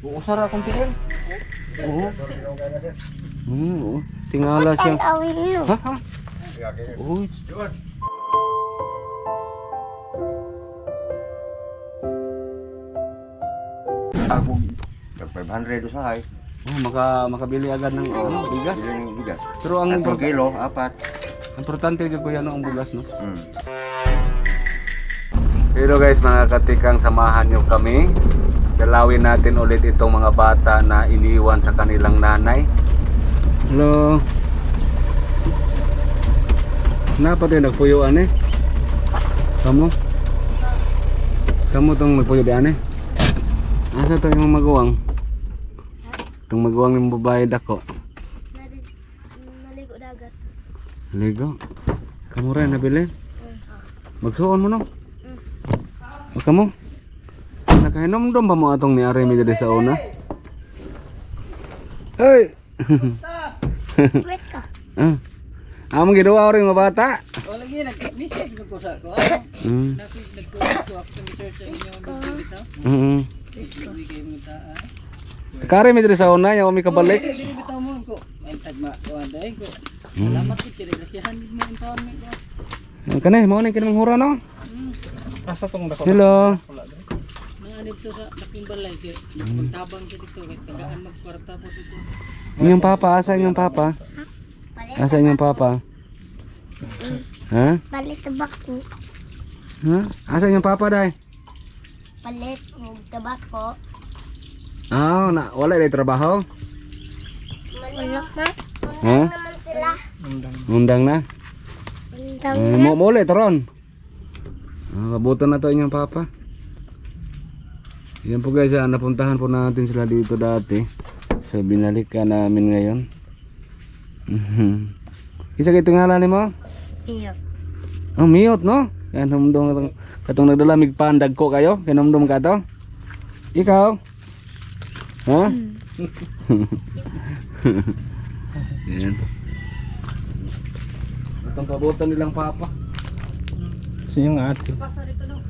Uusara akong tiil. Oo. Hmm, oo. Tingala siya. Ha? Ha? Uy. Ako, tag 500 usahay. Oh, maka makabili agad ng ano, bigas. Bilang bigas. Pero ang Tatlong kilo, apat. importante jud ko yan ang bugas no. Hmm. Hello guys, mga katikang samahan nyo kami. Dalawin natin ulit itong mga bata na iniwan sa kanilang nanay. Hello. Napa din nagpuyuan eh. Kamu? Kamu tong nagpuyo di ane? Asa to yung maguwang? Itong maguwang yung babae dako. Maligo dagat. Ligo. Kamu rin nabili? Magsuon mo no? O kamo? Nakahinom dom ba mo atong ni Aremi diri sa una? Hey! Let's go. ah. Among giduwa rin mga bata. O lagi nag-message ko sa ko. Mm. Nag-request ko ako sa research sa inyo ang bito. Mm. Kare mi diri sa una yaw mi kabalik. Hindi bitaw mo ko. May tagma ko anday ko. Salamat kit kire nasihan mo ang taon mi ko. Kaneh mo ning kinang hura no? Asa tong dako? Hello. Mga anib to sa laking balay kay magtabang sa dito kay tagaan magkwarta po dito. Inyong papa, asa inyong papa? Asa inyong papa? Ha? Palit tabako. Ha? Asa inyong papa dai? Palit mo tabako. Ah, na wala day trabaho. Malak na. Ha? Undang na. Undang. Uh, mo mo ulit ron. Ah, kabuto na to inyong papa. Yan po guys, ah, napuntahan po natin sila dito dati. So binalikan namin ngayon. Mhm. Isa kay ngalan mo? Piyo. Oh, miyot no? Yan humdong katong, katong nagdalamig pandag ko kayo. Kinumdum ka to. Ikaw? Ha? Yan. Itong kabutan nilang papa. Kasi yung ate, Pasa dito no.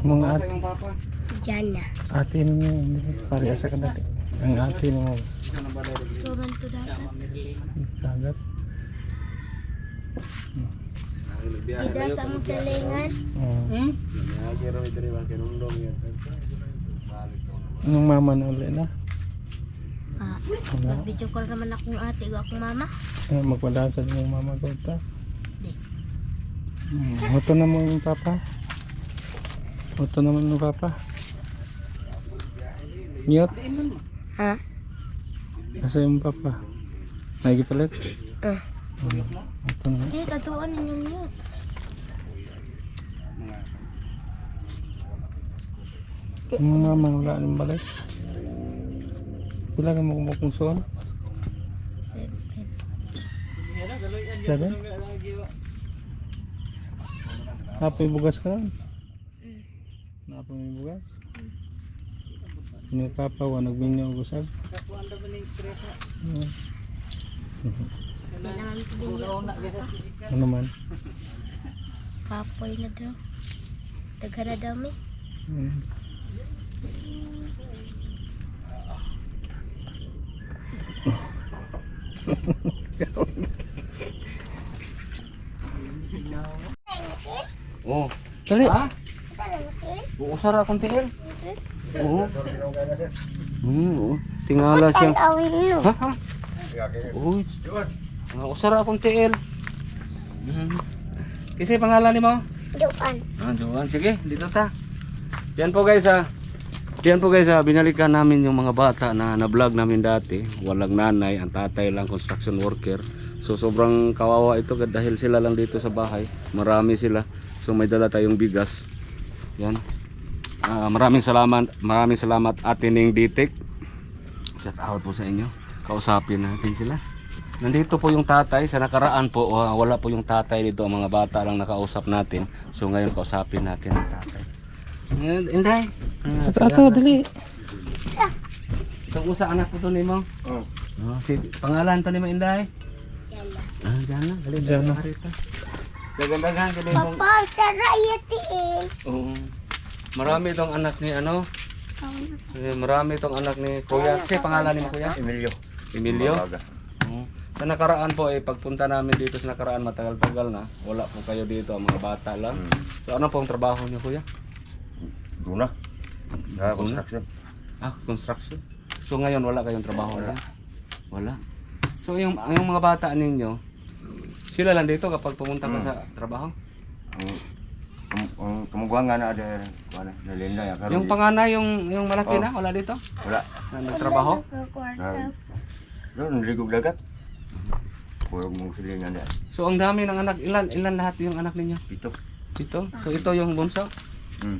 mga ate, yung papa? Diyan na. ate mo, pare asa ka dati. Ang ate mo, Tuman to dagat. dagat. Ida sa mong salingan. Uh, Hmm? anong mama na ulit na? Ah, Nag-video call naman akong ate ko akong mama. Uh, magpadasal yung mama ko ta. Di. Hmm, Moto na mo yung papa. Moto naman yung papa. Mute. Ha? Asa yung papa? Nagipalit? Ah. Moto na. Eh, katuan ninyo niyo. Yung mama wala nang balik. Pila ka mo kumukunson? Seven? Napoy bugas ka lang? Napoy may bugas? Sino papa wa nagminyo og usab? Kakuan ra ba ning stress? Hmm. Pinyo. Ano man? Kapoy na daw. Daga na daw mi. Hmm. Oh. Dali. Ha? Uusara akong tiil. Oo. Hmm, oo. Tingala siya. Ha? Ha? Uy. Uh, usara akong tiil. Hmm. Kasi pangalan ni mo? Doan. Ah, Joan. Sige, dito ta. Yan po guys ha. Yan po guys ha, binalikan namin yung mga bata na na-vlog namin dati. Walang nanay, ang tatay lang construction worker. So sobrang kawawa ito dahil sila lang dito sa bahay. Marami sila. So may dala tayong bigas. Yan. Ah, maraming salamat, maraming salamat Ate Ning Ditik. Shout out po sa inyo. Kausapin natin sila. Nandito po yung tatay. Sa nakaraan po, wa- wala po yung tatay dito. Ang mga bata lang nakausap natin. So ngayon kausapin natin ang tatay. Ayan, Inday. Ah, Sa ato dali. Itong usa anak ko to nimo. Oh. Oh, si pangalan to nimo Inday. Diyan na. Ah, diyan na. Dali Diyan na. Harita. Dagan-dagan kini mong Papa, sarayati eh. Oo. Marami tong anak ni ano Eh, marami tong anak ni Kuya. Kasi pangalan ni mo Kuya? Emilio. Emilio? Baga. Oo. Sa nakaraan po, eh, pagpunta namin dito sa nakaraan, matagal-tagal na. Wala po kayo dito, ang mga bata lang. Hmm. So ano pong trabaho niyo Kuya? Duna. Sa construction. Ah, construction. So ngayon wala kayong trabaho na? Wala. So yung, yung mga bata ninyo, sila lang dito kapag pumunta ka sa trabaho? Ang ang, ang kamugwangan na ada wala na linda ya pero Yung panganay, yung, yung malaki na, wala dito? wala. Na nagtrabaho? Na, doon ligog dagat. Puro mong silingan ya. So ang dami ng anak, ilan, ilan lahat yung anak ninyo? Ito. Dito? So ito yung bunso? Hmm.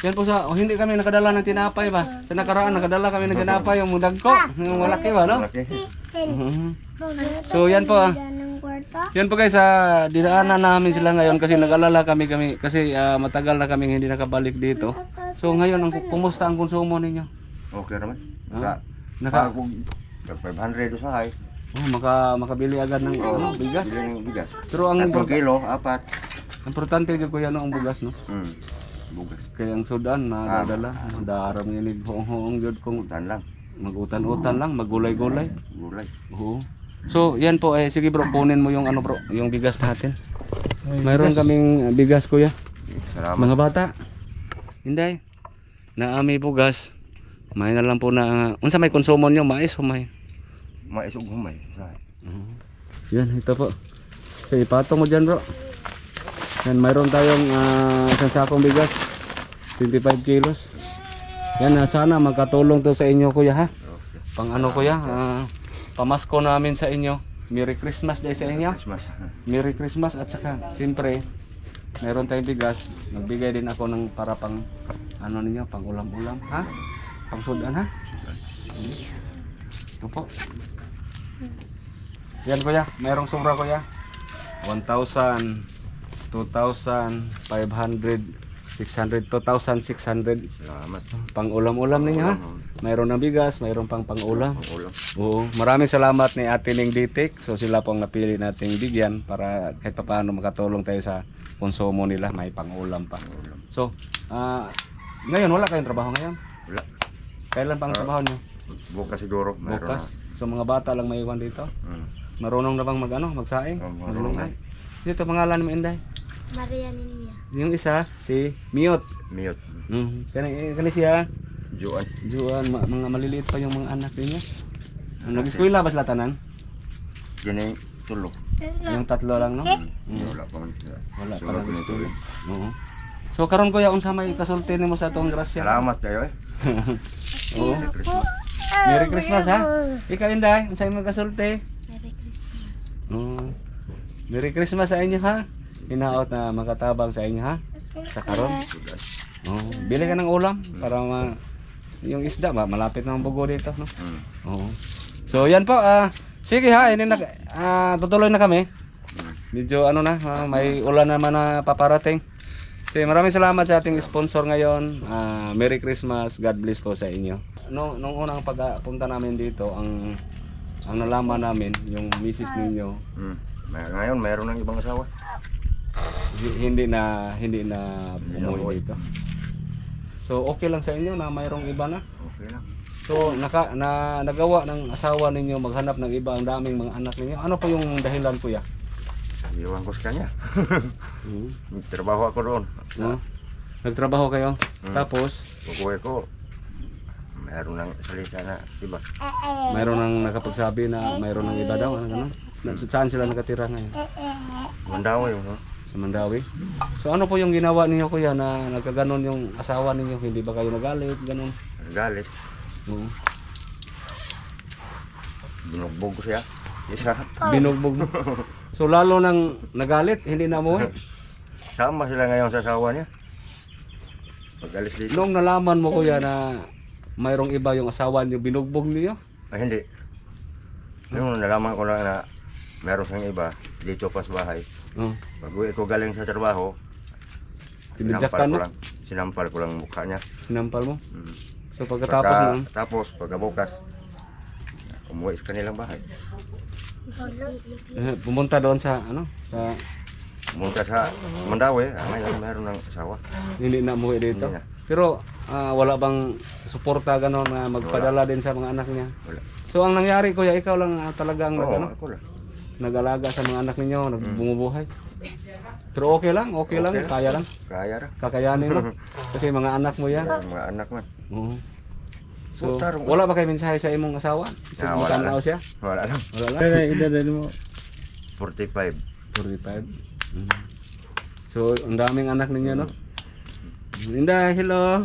Yan po sa, oh, hindi kami nakadala ng tinapay ba? Sa nakaraan, nakadala kami ng tinapay, yung mudagko, yung malaki ba, no? Malaki. Mhm. So yan po ah. Yan po guys, ah, dinaanan namin sila ngayon kasi nag-alala kami kami kasi ah, matagal na kami hindi nakabalik dito. So ngayon, ang, kumusta ang konsumo ninyo? Okay naman. Ah. Naka Naka. Tag 500 usahay. oh, maka, makabili agad ng ano, bigas. Bili ng bigas. Pero ang Tatlong import- kilo, apat. importante ko kuya no, ang bugas, no? Hmm. Bugas. Kaya ang sudan, nadadala, daram nginig hoong jud kung Utan lang. magutan-utan lang, magulay-gulay. Gulay. Oo. So, yan po eh sige bro, kunin mo yung ano bro, yung bigas natin. Mayroon kaming uh, bigas kuya. Salamat. Mga bata. Hinday. Na ami bugas. May na lang po na uh, unsa may konsumo niyo mais o may. Maisog humay. Usahay. Yan ito po. So ipatong mo diyan bro. Yan mayroon tayong uh, isang sakong bigas. 25 kilos. Yan na sana magkatulong to sa inyo kuya ha. Pang ano kuya, ah, pamasko namin sa inyo. Merry Christmas day sa inyo. Christmas. Merry Christmas at saka siyempre meron tayong bigas. Nagbigay din ako ng para pang ano ninyo, pang ulam-ulam, ha? Pang sudan, ha? Ito po. Yan kuya, mayroong sobra kuya. 1,000, 2,000, 500, 600, 2,600 Salamat. pang ulam-ulam ninyo ha. Mayroon ng bigas, mayroon pang pang ulam. Ulam. Oo, maraming salamat ni Ate Ning Ditik. So sila po ang napili nating bigyan para kahit pa paano makatulong tayo sa konsumo nila, may pangulam pa. So, ah ngayon wala kayong trabaho ngayon? Wala. Kailan pa ang trabaho niyo? Bukas siguro. Mayroon Bukas. So mga bata lang may iwan dito. na. Hmm. Marunong na bang magano, magsaing? Oo, marunong na. Dito pangalan mo Inday. Maria Ninia. Yung isa si Miot. Mute. Mm. Kani kani siya. Juan. Juan, ma- mga maliliit pa yung mga anak niya. Nag-eskwela ba sila tanan? Gini tulo. Yung tatlo lang, no? Wala pa man. Wala pa lang eskwela. tuloy. Oo. So karon kuya unsa may kasulti nimo sa atong grasya? Salamat kayo eh. Oo. Christmas. Merry Christmas ha. Ikaw Inday, unsa imong kasulti? Merry Christmas. Oo. Merry Christmas sa inyo ha. Hinaot na makatabang sa inyo ha. Sa karon. Oo. Bili ka ng ulam para ma yung isda ba malapit na ang bugo dito no. Oo. So yan po ah sige ha, ini na ah, tutuloy na kami. Medyo ano na, ah, may ulan naman na paparating. So, maraming salamat sa ating sponsor ngayon. Ah, Merry Christmas. God bless po sa inyo. No, nung unang pagpunta namin dito, ang ang nalaman namin yung misis ninyo Hmm. May, ngayon mayroon ng ibang asawa. Hi- hindi na hindi na umuwi. dito. So okay lang sa inyo na mayroong iba na. Okay lang. So naka na nagawa ng asawa ninyo maghanap ng iba ang daming mga anak ninyo. Ano po yung dahilan kuya? Iwan ko sa kanya. Hmm. Trabaho ako doon. No? Nagtrabaho kayo. Tapos Pag-uwi ko, mayroon ng salita na iba. mayroon nang nakapagsabi na mayroon ng iba daw, ano. Na- Saan sila nakatira ngayon? Mandawa yun. No? Sa Mandawi. So ano po yung ginawa ninyo kuya na nagkaganon yung asawa ninyo? Hindi ba kayo nagalit? Ganun. Galit. Oo. Binugbog siya. Isa. Binugbog. So lalo nang nagalit, hindi na umuwi. Sama sila ngayon sa asawa niya. Pag alis dito. Noong nalaman mo kuya na mayroong iba yung asawa niyo, binugbog niyo? Ay, hindi. Yung nalaman ko lang na meron siyang iba dito pa sa bahay. Oh. Pag uwi ko galing sa trabaho, Tinadyakan ko lang. Sinampal ko lang mukha niya. Sinampal mo? Mm. So pagkatapos Pagka- nun, Tapos, pagkabukas, umuwi sa kanilang bahay. eh, pumunta doon sa ano, sa Pumunta sa Mandawi, ah, ngayon meron ng asawa. hindi na umuwi dito. Hindi na. Pero Ah, wala bang suporta gano'n na magpadala din sa mga anak niya? Wala. So ang nangyari kuya, ikaw lang ah, talagang nag, Oo, ano, ako lang. Nag-alaga sa mga anak ninyo, nagbumubuhay. Pero okay lang, okay, lang, Okay lang. kaya lang. Kaya ra. Kakayanin mo. Kasi mga anak mo yan. Ang mga anak man. Oo. So, Tarong- wala ba kayo mensahe sa imong asawa? Sa Ah, wala tanaw lang. siya? Wala lang. Wala lang. Kaya edad mo. 45. 45. Mm. So, ang daming anak ninyo, no? Linda, hello.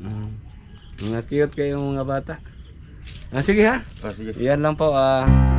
Mm. Mga cute kayo mga bata. Ah, sige ha. Oh, sige. Yan lang po. ah